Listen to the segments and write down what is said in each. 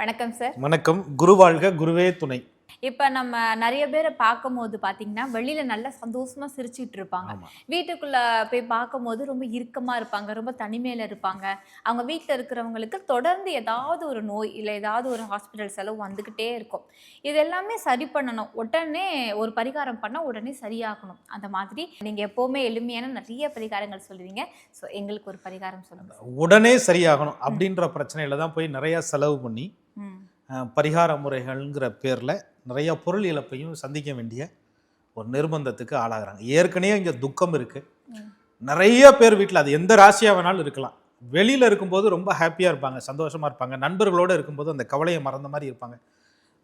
வணக்கம் சார் வணக்கம். குரு வாழ்க குருவே துணை. இப்போ நம்ம நிறைய பேரை பார்க்கும்போது பார்த்தீங்கன்னா வெளியில நல்லா சந்தோஷமா சிரிச்சுட்டு இருப்பாங்க. வீட்டுக்குள்ள போய் பார்க்கும்போது ரொம்ப இறுக்கமா இருப்பாங்க ரொம்ப தனிமையில இருப்பாங்க. அவங்க வீட்டில் இருக்கிறவங்களுக்கு தொடர்ந்து ஏதாவது ஒரு நோய் இல்லை ஏதாவது ஒரு ஹாஸ்பிட்டல் செலவு வந்துக்கிட்டே இருக்கும். இது எல்லாமே சரி பண்ணணும். உடனே ஒரு பரிகாரம் பண்ணால் உடனே சரியாகணும். அந்த மாதிரி நீங்க எப்போவுமே எளிமையான நிறைய பரிகாரங்கள் சொல்லுவீங்க. ஸோ எங்களுக்கு ஒரு பரிகாரம் சொல்லுங்க சார். உடனே சரியாகணும் அப்படின்ற பிரச்சனையில தான் போய் நிறைய செலவு பண்ணி பரிகார முறைகள்ங்கிற பேர்ல நிறைய பொருள் இழப்பையும் சந்திக்க வேண்டிய ஒரு நிர்பந்தத்துக்கு ஆளாகிறாங்க. ஏற்கனவே இங்க துக்கம் இருக்கு. ம். நிறைய பேர் வீட்டில் அது எந்த ராசியா வேணாலும் இருக்கலாம். வெளியில இருக்கும்போது ரொம்ப ஹாப்பியா இருப்பாங்க சந்தோஷமா இருப்பாங்க நண்பர்களோட இருக்கும்போது அந்த கவலையை மறந்த மாதிரி இருப்பாங்க.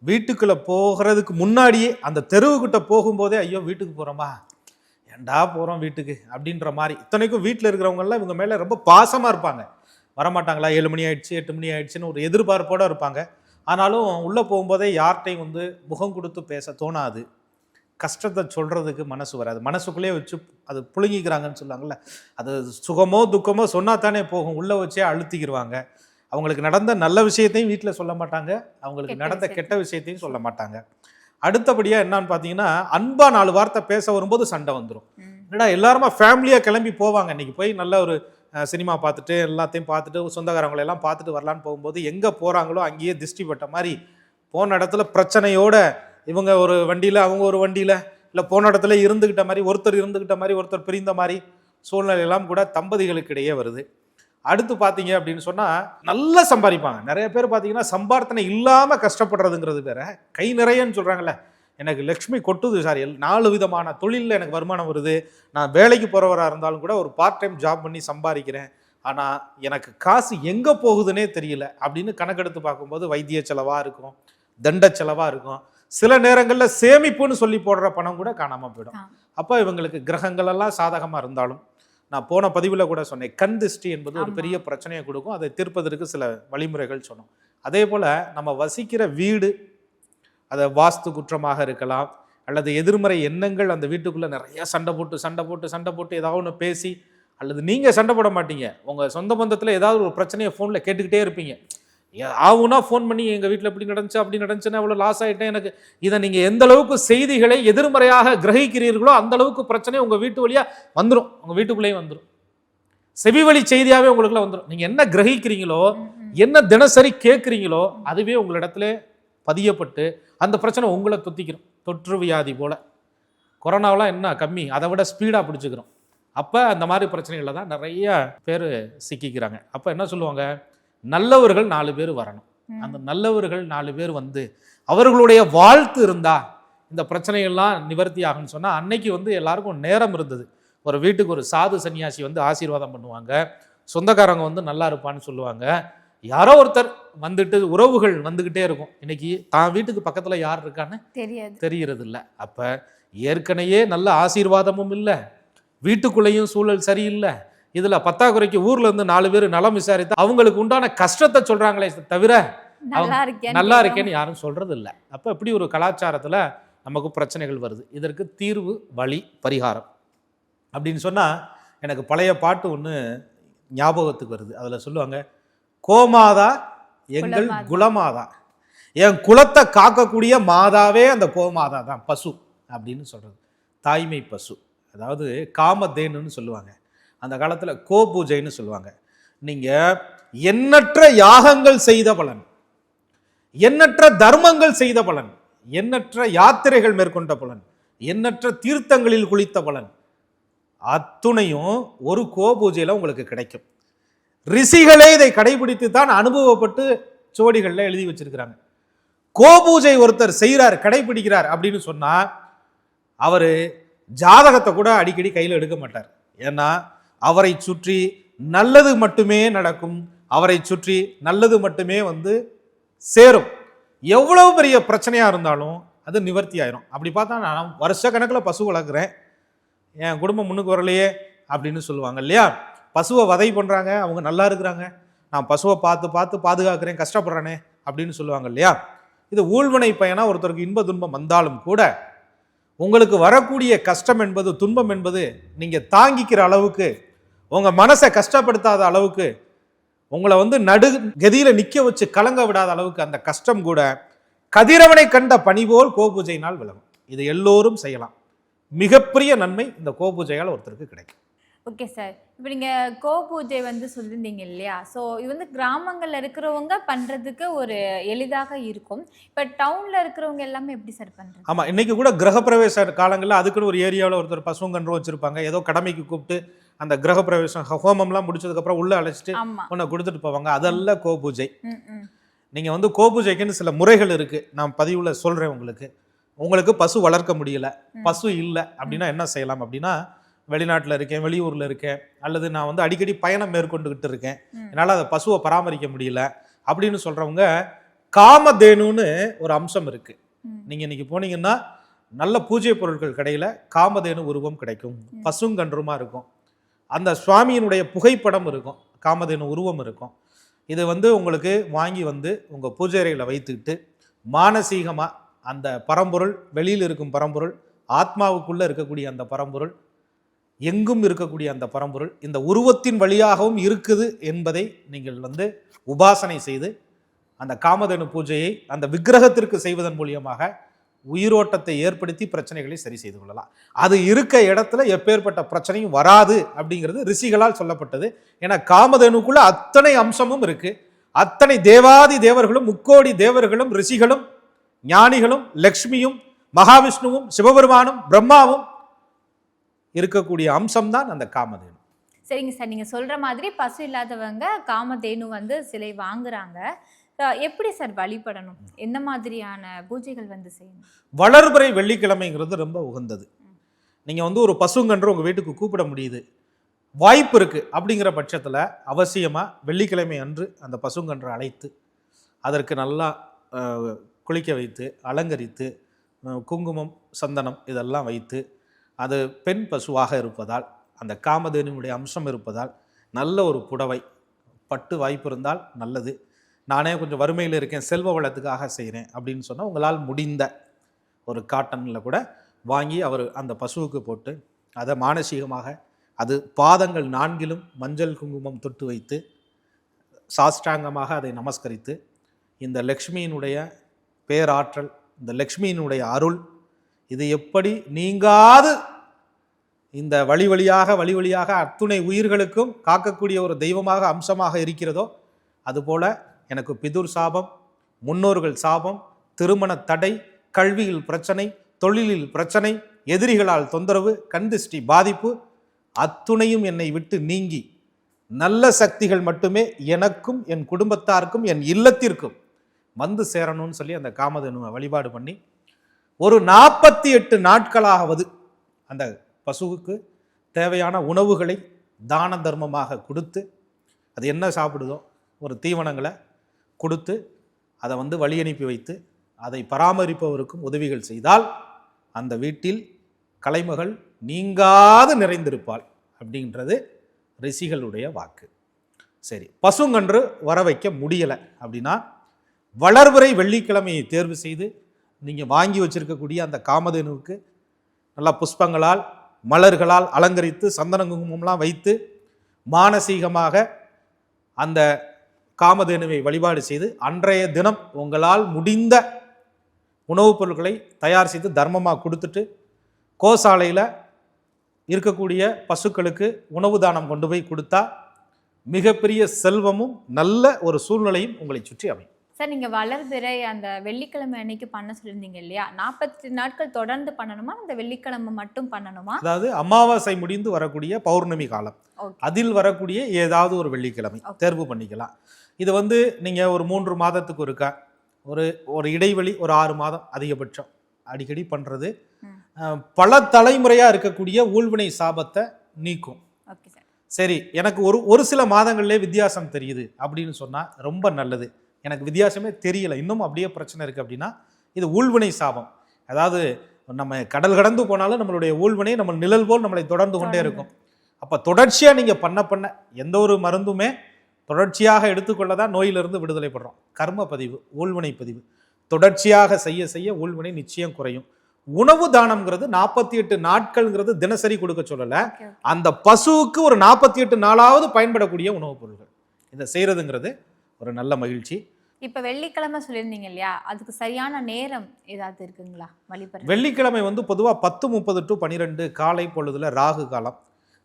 வீட்டுக்குள்ள போகிறதுக்கு முன்னாடியே அந்த தெருவுக்கிட்ட போகும்போதே ஐயோ வீட்டுக்கு போறோமா? ஏன்டா போறோம் வீட்டுக்கு? அப்படின்ற மாதிரி. இத்தனைக்கும் வீட்டில் இருக்கிறவங்கெல்லாம் இவங்க மேல ரொம்ப பாசமா இருப்பாங்க. வரமாட்டாங்களா? ஏழு மணி ஆயிடுச்சு எட்டு மணி ஆயிடுச்சுன்னு ஒரு எதிர்பார்ப்போட இருப்பாங்க. ஆனாலும் உள்ள போகும்போதே யார்கிட்டையும் வந்து முகம் கொடுத்து பேச தோணாது. கஷ்டத்தை சொல்றதுக்கு மனசு வராது. மனசுக்குள்ளேயே வச்சு அது புழுங்கிக்கிறாங்கன்னு சொல்லுவாங்கல்ல அது சுகமோ துக்கமோ சொன்னா தானே போகும். உள்ள வச்சே அழுத்திக்கிடுவாங்க அவங்களுக்கு நடந்த நல்ல விஷயத்தையும் வீட்டில் சொல்ல மாட்டாங்க. அவங்களுக்கு நடந்த. கெட்ட விஷயத்தையும் சொல்ல மாட்டாங்க. அடுத்தபடியா என்னன்னு பார்த்தீங்கன்னா அன்பா நாலு வார்த்தை பேச வரும்போது சண்டை வந்துடும் என்னடா எல்லாருமா ஃபேமிலியாக கிளம்பி போவாங்க. இன்னைக்கு போய் நல்ல ஒரு சினிமா பார்த்துட்டு எல்லாத்தையும் பார்த்துட்டு சொந்தக்காரங்களை எல்லாம் பார்த்துட்டு வரலான்னு போகும்போது எங்கே போகிறாங்களோ அங்கேயே திருஷ்டி பட்ட மாதிரி போன இடத்துல பிரச்சனையோட இவங்க ஒரு வண்டியில் அவங்க ஒரு வண்டியில் இல்லை போன இடத்துல இருந்துக்கிட்ட மாதிரி ஒருத்தர் இருந்துக்கிட்ட மாதிரி ஒருத்தர் பிரிந்த மாதிரி சூழ்நிலை எல்லாம் கூட தம்பதிகளுக்கு இடையே வருது. அடுத்து பார்த்தீங்க அப்படின்னு சொன்னால் நல்லா சம்பாதிப்பாங்க. நிறைய பேர் பார்த்தீங்கன்னா சம்பார்த்தனை இல்லாமல் கஷ்டப்படுறதுங்கிறது வேற. கை நிறையன்னு சொல்கிறாங்களே எனக்கு லக்ஷ்மி கொட்டுது சார். எல் நாலு விதமான தொழிலில் எனக்கு வருமானம் வருது. நான் வேலைக்கு போகிறவராக இருந்தாலும் கூட ஒரு பார்ட் டைம் ஜாப் பண்ணி சம்பாதிக்கிறேன். ஆனால் எனக்கு காசு எங்கே போகுதுன்னே தெரியல அப்படின்னு கணக்கெடுத்து பார்க்கும்போது வைத்திய செலவாக இருக்கும் தண்ட செலவாக இருக்கும். சில நேரங்களில் சேமிப்புன்னு சொல்லி போடுற பணம் கூட காணாமல் போயிடும். அப்போ இவங்களுக்கு கிரகங்கள் எல்லாம் சாதகமாக இருந்தாலும் நான் போன பதிவில் கூட சொன்னேன் கண் திருஷ்டி என்பது ஒரு. பெரிய பிரச்சனையை கொடுக்கும். அதை தீர்ப்பதற்கு சில வழிமுறைகள் சொன்னோம். அதே போல் நம்ம வசிக்கிற வீடு அதை வாஸ்து குற்றமாக இருக்கலாம் அல்லது எதிர்மறை எண்ணங்கள் அந்த வீட்டுக்குள்ளே நிறைய சண்டை போட்டு சண்டை போட்டு சண்டை போட்டு ஏதாவது ஒன்று பேசி அல்லது நீங்கள் சண்டை போட மாட்டீங்க. உங்கள் சொந்த பந்தத்தில் ஏதாவது ஒரு பிரச்சனையை ஃபோனில் கேட்டுக்கிட்டே இருப்பீங்க. ஆவுனா ஃபோன் பண்ணி எங்கள் வீட்டில் இப்படி நடந்துச்சு அப்படி நடந்துச்சுன்னா இவ்வளோ லாஸ் ஆகிட்டேன் எனக்கு இதை நீங்கள் எந்த அளவுக்கு செய்திகளை எதிர்மறையாக கிரகிக்கிறீர்களோ அந்த அளவுக்கு பிரச்சனை உங்கள் வீட்டு வழியாக வந்துடும் உங்கள் வீட்டுக்குள்ளேயே வந்துடும் செவி வழி செய்தியாகவே உங்களுக்குள்ள வந்துடும் நீங்கள் என்ன கிரகிக்கிறீங்களோ. என்ன தினசரி கேட்குறீங்களோ அதுவே உங்களிடத்துல பதியப்பட்டு அந்த பிரச்சனை உங்களை தொத்திக்கிறோம் தொற்று வியாதி போல. கொரோனாவெலாம் என்ன கம்மி? அதை விட ஸ்பீடாக பிடிச்சிக்கிறோம். அப்போ அந்த மாதிரி பிரச்சனைகளில் தான் நிறைய பேர் சிக்கிக்கிறாங்க. அப்போ என்ன சொல்லுவாங்க? நல்லவர்கள் நாலு பேர் வரணும். அந்த நல்லவர்கள் நாலு பேர் வந்து அவர்களுடைய வாழ்த்து இருந்தா இந்த பிரச்சனைகள்லாம் நிவர்த்தி ஆகும்னு சொன்னால் அன்னைக்கு வந்து எல்லாருக்கும் நேரம் இருந்தது. ஒரு வீட்டுக்கு ஒரு சாது சன்னியாசி வந்து ஆசீர்வாதம் பண்ணுவாங்க. சொந்தக்காரங்க வந்து நல்லா இருப்பான்னு சொல்லுவாங்க. யாரோ ஒருத்தர் வந்துட்டு உறவுகள் வந்துக்கிட்டே இருக்கும். இன்னைக்கு தான் வீட்டுக்கு பக்கத்தில் யார் இருக்கான்னு தெரியாது. தெரியறது இல்லை அப்போ ஏற்கனவே நல்ல ஆசீர்வாதமும் இல்லை. வீட்டுக்குள்ளேயும் சூழல் சரியில்லை. இதில் பத்தாக்குறைக்கு ஊர்ல இருந்து நாலு பேர் நலம் விசாரித்து அவங்களுக்கு உண்டான கஷ்டத்தை சொல்றாங்களே தவிர நல்லா இருக்கேன் நல்லா இருக்கேன்னு யாரும் சொல்றது இல்லை அப்போ இப்படி ஒரு கலாச்சாரத்தில் நமக்கு பிரச்சனைகள் வருது. இதற்கு தீர்வு வழி பரிகாரம். அப்படின்னு சொன்னால் எனக்கு பழைய பாட்டு ஒன்று ஞாபகத்துக்கு வருது. அதில் சொல்லுவாங்க கோமாதா எங்கள் குலமாதா. என் குலத்தை காக்கக்கூடிய மாதாவே அந்த கோமாதா தான் பசு அப்படின்னு சொல்கிறது தாய்மை பசு. அதாவது காமதேனுன்னு சொல்லுவாங்க. அந்த காலத்தில் கோ பூஜைன்னு சொல்லுவாங்க. நீங்கள் எண்ணற்ற யாகங்கள் செய்த பலன். எண்ணற்ற தர்மங்கள் செய்த பலன். எண்ணற்ற யாத்திரைகள் மேற்கொண்ட பலன். எண்ணற்ற தீர்த்தங்களில் குளித்த பலன். அத்துணையும் ஒரு கோ பூஜையில் உங்களுக்கு கிடைக்கும். ரிஷிகளே இதை கடைபிடித்து தான் அனுபவப்பட்டு சுவடிகளில் எழுதி வச்சிருக்கிறாங்க. கோபூஜை ஒருத்தர் செய்கிறார் கடைபிடிக்கிறார் அப்படின்னு சொன்னால் அவர் ஜாதகத்தை கூட அடிக்கடி கையில் எடுக்க மாட்டார். ஏன்னா அவரை சுற்றி நல்லது மட்டுமே நடக்கும் அவரை சுற்றி நல்லது மட்டுமே வந்து சேரும். எவ்வளவு பெரிய பிரச்சனையாக இருந்தாலும் அது நிவர்த்தி ஆயிரும். அப்படி பார்த்தா நான் வருஷ கணக்கில் பசு வளர்க்குறேன் என் குடும்பம் முன்னுக்கு வரலையே அப்படின்னு சொல்லுவாங்க இல்லையா? பசுவை வதை பண்ணுறாங்க அவங்க நல்லா இருக்கிறாங்க. நான் பசுவை பார்த்து பார்த்து பாதுகாக்கிறேன் கஷ்டப்படுறேனே அப்படின்னு சொல்லுவாங்க இல்லையா? இது ஊழ்வினை பயனாக ஒருத்தருக்கு இன்ப துன்பம் வந்தாலும் கூட உங்களுக்கு வரக்கூடிய கஷ்டம் என்பது துன்பம் என்பது நீங்கள் தாங்கிக்கிற அளவுக்கு உங்கள் மனசை கஷ்டப்படுத்தாத அளவுக்கு உங்களை வந்து நடு கதியில் நிற்க வச்சு கலங்க விடாத அளவுக்கு அந்த கஷ்டம் கூட கதிரவனை கண்ட பணி போல் கோபூஜையினால் விலகும். இது எல்லோரும் செய்யலாம். மிகப்பெரிய நன்மை இந்த கோபூஜையால் ஒருத்தருக்கு கிடைக்கும். ஓகே சார் இப்போ நீங்கள் கோபூஜை வந்து சொல்லியிருந்தீங்க இல்லையா? ஸோ இது வந்து கிராமங்களில் இருக்கிறவங்க பண்ணுறதுக்கு ஒரு எளிதாக இருக்கும். இப்போ டவுனில் இருக்கிறவங்க எல்லாமே எப்படி சார் பண்ணுறது ஆமா இன்னைக்கு கூட கிரகப்பிரவேச காலங்களில் அதுக்குன்னு ஒரு ஏரியாவில் ஒருத்தர் பசுங்கன்று வச்சிருப்பாங்க. ஏதோ கடமைக்கு கூப்பிட்டு அந்த கிரகப்பிரவேசம் ஹோமம்லாம் முடிச்சதுக்கப்புறம் உள்ள அழைச்சிட்டு ஆமாம் உன்னை கொடுத்துட்டு போவாங்க. அதெல்லாம் கோபூஜை ம் ம். நீங்க வந்து கோபூஜைக்குன்னு சில முறைகள் இருக்கு. நான் பதிவுல சொல்றேன் உங்களுக்கு. உங்களுக்கு பசு வளர்க்க முடியல. பசு இல்லை. அப்படின்னா என்ன செய்யலாம்? அப்படின்னா வெளிநாட்டில் இருக்கேன் வெளியூர்ல இருக்கேன் அல்லது நான் வந்து அடிக்கடி பயணம் மேற்கொண்டுகிட்டு இருக்கேன். என்னால் அதை பசுவை பராமரிக்க முடியல அப்படின்னு சொல்றவங்க காமதேனுன்னு ஒரு அம்சம் இருக்கு. ம். நீங்க இன்னைக்கு போனீங்கன்னா நல்ல பூஜை பொருட்கள் கடையில காமதேனு உருவம் கிடைக்கும். பசுங்கன்றுமா இருக்கும். அந்த சுவாமியினுடைய புகைப்படம் இருக்கும். காமதேனு உருவம் இருக்கும். இது வந்து உங்களுக்கு வாங்கி வந்து உங்க பூஜை அறையில வைத்துக்கிட்டு மானசீகமா அந்த பரம்பொருள் வெளியில் இருக்கும் பரம்பொருள் ஆத்மாவுக்குள்ள இருக்கக்கூடிய அந்த பரம்பொருள் எங்கும் இருக்கக்கூடிய அந்த பரம்பொருள் இந்த உருவத்தின் வழியாகவும் இருக்குது என்பதை நீங்கள் வந்து உபாசனை செய்து அந்த காமதேனு பூஜையை அந்த விக்கிரகத்திற்கு செய்வதன் மூலியமாக உயிரோட்டத்தை ஏற்படுத்தி பிரச்சனைகளை சரி செய்து கொள்ளலாம். அது இருக்க இடத்துல எப்பேற்பட்ட பிரச்சனையும் வராது அப்படிங்கிறது ரிஷிகளால் சொல்லப்பட்டது. ஏன்னா காமதேனுக்குள்ள அத்தனை அம்சமும் இருக்கு. அத்தனை தேவாதி தேவர்களும் முக்கோடி தேவர்களும் ரிஷிகளும் ஞானிகளும் லக்ஷ்மியும் மகாவிஷ்ணுவும் சிவபெருமானும் பிரம்மாவும் இருக்கக்கூடிய அம்சம்தான் அந்த காமதேனு. சரிங்க சார் நீங்கள் சொல்கிற மாதிரி பசு இல்லாதவங்க காமதேனு வந்து சிலை வாங்குறாங்க. எப்படி சார் வழிபடணும்? எந்த மாதிரியான பூஜைகள் வந்து செய்யணும்? வளர்பிறை வெள்ளிக்கிழமைங்கிறது ரொம்ப உகந்தது. நீங்கள் வந்து ஒரு பசுங்கன்று உங்கள் வீட்டுக்கு கூப்பிட முடியுது. வாய்ப்பு இருக்குது அப்படிங்கிற பட்சத்தில் அவசியமாக வெள்ளிக்கிழமை அன்று அந்த பசுங்கன்றை அழைத்து அதற்கு நல்லா குளிக்க வைத்து அலங்கரித்து குங்குமம் சந்தனம் இதெல்லாம் வைத்து அது பெண் பசுவாக இருப்பதால் அந்த காமதேனுடைய அம்சம் இருப்பதால் நல்ல ஒரு புடவை பட்டு வாய்ப்பு இருந்தால் நல்லது. நானே கொஞ்சம் வறுமையில் இருக்கேன் செல்வ வளத்துக்காக செய்கிறேன் அப்படின்னு சொன்னால் உங்களால் முடிந்த ஒரு காட்டனில் கூட வாங்கி அவர் அந்த பசுவுக்கு போட்டு அதை மானசீகமாக அது பாதங்கள் நான்கிலும் மஞ்சள் குங்குமம் தொட்டு வைத்து சாஷ்டாங்கமாக அதை நமஸ்கரித்து இந்த லக்ஷ்மியினுடைய பேராற்றல் இந்த லக்ஷ்மியினுடைய அருள் இது எப்படி நீங்காது? இந்த வழி வழியாக வழி வழியாக அத்துணை உயிர்களுக்கும் காக்கக்கூடிய ஒரு தெய்வமாக அம்சமாக இருக்கிறதோ அதுபோல எனக்கு பிதுர் சாபம் முன்னோர்கள் சாபம் திருமண தடை கல்வியில் பிரச்சனை தொழிலில் பிரச்சனை எதிரிகளால் தொந்தரவு கண்திஷ்டி பாதிப்பு அத்துணையும் என்னை விட்டு நீங்கி நல்ல சக்திகள் மட்டுமே எனக்கும் என் குடும்பத்தாருக்கும் என் இல்லத்திற்கும் வந்து சேரணும்னு சொல்லி அந்த காமதேனுவை வழிபாடு பண்ணி ஒரு நாற்பத்தி எட்டு நாட்களாவது அந்த பசுவுக்கு தேவையான உணவுகளை தான தர்மமாக கொடுத்து அது என்ன சாப்பிடுதோ ஒரு தீவனங்களை கொடுத்து அதை வந்து வழி அனுப்பி வைத்து அதை பராமரிப்பவருக்கும் உதவிகள் செய்தால் அந்த வீட்டில் கலைமகள் நீங்காது நிறைந்திருப்பாள் அப்படின்றது ரிஷிகளுடைய வாக்கு. சரி பசுங்கன்று வர வைக்க முடியலை அப்படின்னா வளர்வரை வெள்ளிக்கிழமையை தேர்வு செய்து நீங்கள் வாங்கி வச்சிருக்கக்கூடிய அந்த காமதேனுவுக்கு நல்லா புஷ்பங்களால் மலர்களால் அலங்கரித்து சந்தன குங்குமம்லாம் வைத்து மானசீகமாக அந்த காமதேனுவை வழிபாடு செய்து அன்றைய தினம் உங்களால் முடிந்த உணவுப் பொருட்களை தயார் செய்து தர்மமாக கொடுத்துட்டு கோசாலையில் இருக்கக்கூடிய பசுக்களுக்கு உணவு தானம் கொண்டு போய் கொடுத்தா மிகப்பெரிய செல்வமும் நல்ல ஒரு சூழ்நிலையும் உங்களை சுற்றி அமையும். சார் நீங்கள் வளர்பிறை அந்த வெள்ளிக்கிழமை அன்னைக்கு பண்ண சொல்லியிருந்தீங்க இல்லையா? நாற்பத்தி நாட்கள் தொடர்ந்து பண்ணணுமா? அந்த வெள்ளிக்கிழமை மட்டும் பண்ணணுமா? அதாவது அமாவாசை முடிந்து வரக்கூடிய பௌர்ணமி காலம். அதில் வரக்கூடிய ஏதாவது ஒரு வெள்ளிக்கிழமை. தேர்வு பண்ணிக்கலாம். இது வந்து நீங்கள் ஒரு மூன்று மாதத்துக்கு ஒருக்கா ஒரு ஒரு இடைவெளி ஒரு ஆறு மாதம் அதிகபட்சம் அடிக்கடி பண்ணுறது. பல தலைமுறையாக இருக்கக்கூடிய ஊழ்வினை சாபத்தை நீக்கும். சரி. எனக்கு ஒரு ஒரு சில மாதங்கள்லேயே வித்தியாசம் தெரியுது அப்படின்னு சொன்னால் ரொம்ப நல்லது. எனக்கு வித்தியாசமே தெரியல. இன்னும் அப்படியே பிரச்சனை இருக்குது அப்படின்னா இது ஊழ்வினை சாபம். அதாவது நம்ம கடல் கடந்து போனாலும் நம்மளுடைய ஊழ்வினை நம்ம நிழல் போல் நம்மளை தொடர்ந்து கொண்டே. இருக்கும். அப்போ தொடர்ச்சியாக நீங்கள் பண்ண பண்ண எந்த ஒரு மருந்துமே தொடர்ச்சியாக எடுத்துக்கொள்ள தான் நோயிலிருந்து விடுதலை படுறோம் கர்ம பதிவு ஊழ்வினை பதிவு. தொடர்ச்சியாக செய்ய செய்ய ஊழ்வினை நிச்சயம் குறையும். உணவு தானம்ங்கிறது நாற்பத்தி எட்டு நாட்கள்ங்கிறது தினசரி கொடுக்க சொல்லலை. அந்த பசுவுக்கு ஒரு நாற்பத்தி எட்டு நாளாவது பயன்படக்கூடிய உணவுப் பொருட்கள் இதை செய்கிறதுங்கிறது ஒரு நல்ல மகிழ்ச்சி. இப்போ வெள்ளிக்கிழமை சொல்லியிருந்தீங்க இல்லையா? அதுக்கு சரியான நேரம் ஏதாவது இருக்குங்களா? வழிபடுறது வெள்ளிக்கிழமை வந்து பொதுவாக பத்து முப்பது டு பன்னிரெண்டு காலை பொழுதுல ராகு காலம்.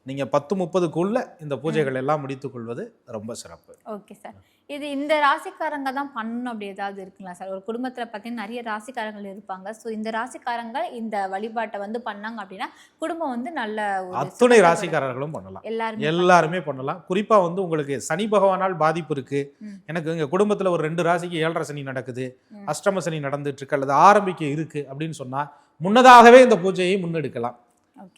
நீங்கள் பத்து முப்பதுக்குள்ள இந்த பூஜைகள் எல்லாம் முடித்துக்கொள்வது ரொம்ப சிறப்பு. Okay sir. இது இந்த ராசிக்காரங்க தான் பண்ணணும் அப்படி ஏதாவது இருக்குங்களா சார்? ஒரு குடும்பத்துல பார்த்தீங்கன்னா நிறைய ராசிக்காரங்கள் இருப்பாங்க. ஸோ இந்த ராசிக்காரங்க இந்த வழிபாட்டை வந்து பண்ணாங்க அப்படின்னா குடும்பம் வந்து நல்ல அத்துணை ராசிக்காரர்களும் பண்ணலாம். எல்லாருமே எல்லாருமே பண்ணலாம். குறிப்பாக வந்து உங்களுக்கு சனி பகவானால் பாதிப்பு இருக்கு. ம். எனக்கு எங்கள் குடும்பத்தில் ஒரு ரெண்டு ராசிக்கு ஏழரை சனி நடக்குது. அஷ்டம சனி நடந்துட்டு இருக்கு. அல்லது ஆரம்பிக்க இருக்கு அப்படின்னு சொன்னா முன்னதாகவே இந்த பூஜையை முன்னெடுக்கலாம்.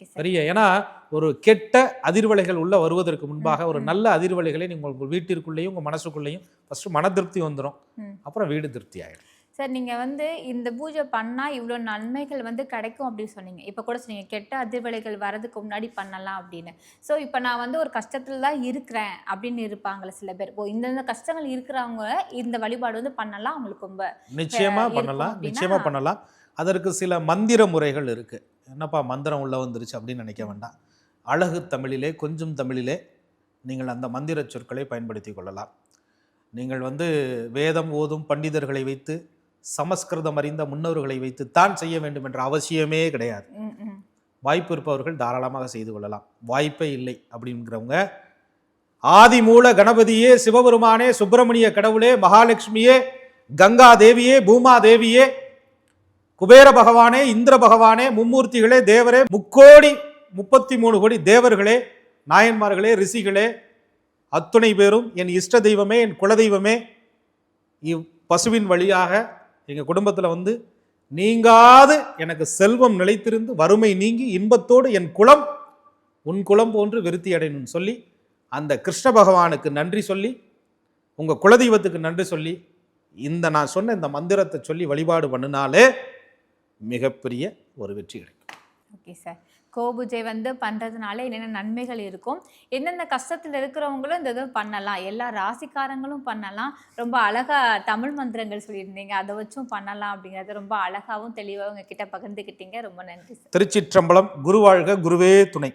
சரியா? ஏன்னா ஒரு கெட்ட அதிர்வலைகள் உள்ள வருவதற்கு முன்பாக ஒரு. நல்ல அதிர்வலைகளை நீங்கள் உங்கள் வீட்டிற்குள்ளேயும் உங்கள் மனசுக்குள்ளேயும் ஃபர்ஸ்ட் மன திருப்தி வந்துடும். அப்புறம் வீடு திருப்தி ஆயிடும் சார் நீங்க வந்து இந்த பூஜை பண்ணா இவ்வளோ நன்மைகள் வந்து கிடைக்கும் அப்படின்னு சொன்னீங்க. இப்போ கூட சொன்னீங்க கெட்ட அதிர்வலைகள் வரதுக்கு முன்னாடி பண்ணலாம் அப்படின்னு. ஸோ இப்போ நான் வந்து ஒரு கஷ்டத்துல தான் இருக்கிறேன் அப்படின்னு இருப்பாங்களே சில பேர். இப்போ இந்தந்த கஷ்டங்கள் இருக்கிறவங்க இந்த வழிபாடு வந்து பண்ணலாம்? அவங்களுக்கு ரொம்ப நிச்சயமா இருக்கும் பண்ணலாம். அப்படின்னா- நிச்சயமா பண்ணலாம். அதற்கு சில மந்திர முறைகள் இருக்கு. என்னப்பா மந்திரம் உள்ள வந்துருச்சு அப்படின்னு நினைக்க வேண்டாம். அழகு தமிழிலே கொஞ்சம் தமிழிலே நீங்கள் அந்த மந்திர சொற்களை பயன்படுத்தி கொள்ளலாம். நீங்கள் வந்து வேதம் ஓதும் பண்டிதர்களை வைத்து சமஸ்கிருதம் அறிந்த முன்னோர்களை வைத்து தான் செய்ய வேண்டும் என்ற அவசியமே கிடையாது. வாய்ப்பு இருப்பவர்கள் தாராளமாக செய்து கொள்ளலாம். வாய்ப்பே இல்லை அப்படிங்கிறவங்க ஆதிமூல கணபதியே சிவபெருமானே சுப்பிரமணிய கடவுளே மகாலட்சுமியே கங்கா தேவியே பூமா தேவியே குபேர பகவானே இந்திர பகவானே மும்மூர்த்திகளே தேவரே முக்கோடி முப்பத்தி மூணு கோடி தேவர்களே நாயன்மார்களே ரிஷிகளே அத்துணை பேரும் என் இஷ்ட தெய்வமே என் குலதெய்வமே இவ் பசுவின் வழியாக எங்கள் குடும்பத்தில் வந்து நீங்காது எனக்கு செல்வம் நிலைத்திருந்து வறுமை நீங்கி இன்பத்தோடு என் குலம் உன் குலம் போன்று விருத்தி அடையணும்னு சொல்லி அந்த கிருஷ்ண பகவானுக்கு நன்றி சொல்லி உங்கள் குலதெய்வத்துக்கு நன்றி சொல்லி இந்த நான் சொன்ன இந்த மந்திரத்தை சொல்லி வழிபாடு பண்ணினாலே மிகப்பெரிய ஒரு வெற்றி கிடைக்கும். ஓகே சார் கோபூஜை வந்து பண்ணுறதுனால என்னென்ன நன்மைகள் இருக்கும்? எந்தெந்த கஷ்டத்தில் இருக்கிறவங்களும் இந்த இது பண்ணலாம். எல்லா ராசிக்காரங்களும் பண்ணலாம். ரொம்ப அழகாக தமிழ் மந்திரங்கள் சொல்லியிருந்தீங்க. அதை வச்சும் பண்ணலாம் அப்படிங்கிறத ரொம்ப அழகாகவும் தெளிவாக உங்ககிட்ட பகிர்ந்துக்கிட்டீங்க ரொம்ப நன்றி சார் திருச்சிற்றம்பலம் குருவாழ்க குருவே துணை.